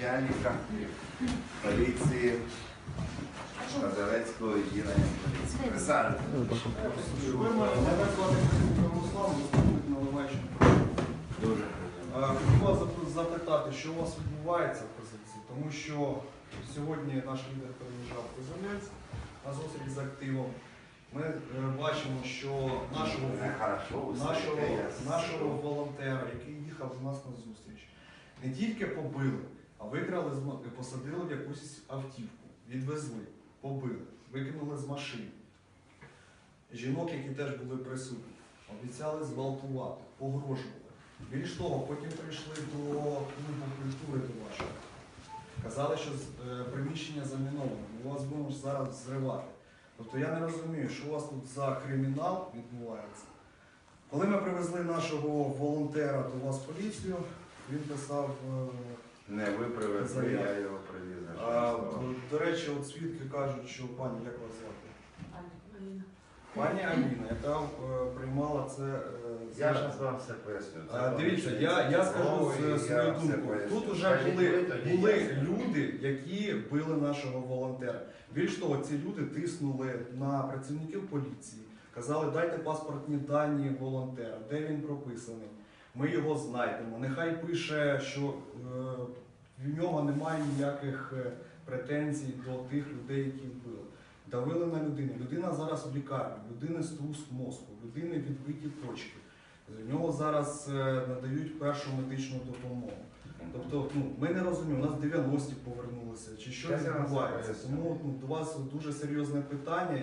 начальника поліції Козелецького відділення поліції. Наливайченко. Дуже Хотів вас запитати, що у вас відбувається в позиції, тому що сьогодні наш лідер приїжджав в Козелець на зустріч з активом. Ми е, бачимо, що нашого, нашого, нашого волонтера, який їхав до нас на зустріч, не тільки побили, а викрали посадили в якусь автівку, відвезли, побили, викинули з машини. Жінок, які теж були присутні, обіцяли зґвалтувати, погрожували. Більш того, потім прийшли до клубу культури до вашого. Казали, що е, приміщення заміноване, ми вас будемо зараз зривати. Тобто я не розумію, що у вас тут за кримінал відбувається. Коли ми привезли нашого волонтера до вас в поліцію, він писав. Е, Не ви привезли, я його привіз. на а, щось. до речі, от свідки кажуть, що пані, як вас звати? Пані Аліна, яка е, приймала це. е, Я ж вам все поясню. Це А, Дивіться, я, я скажу з- свою думку. Тут вже були, були люди, які били нашого волонтера. Більш того, ці люди тиснули на працівників поліції, казали, дайте паспортні дані волонтера, де він прописаний. Ми його знайдемо. Нехай пише, що е, в нього немає ніяких е, претензій до тих людей, які вбили. Давили на людину. Людина зараз в лікарні, людини струс мозку, людини відбиті почки. З нього зараз е, надають першу медичну допомогу. Тобто, ну ми не розуміємо, у нас 90-ті повернулися, чи що відбувається. Тому ну, до вас дуже серйозне питання.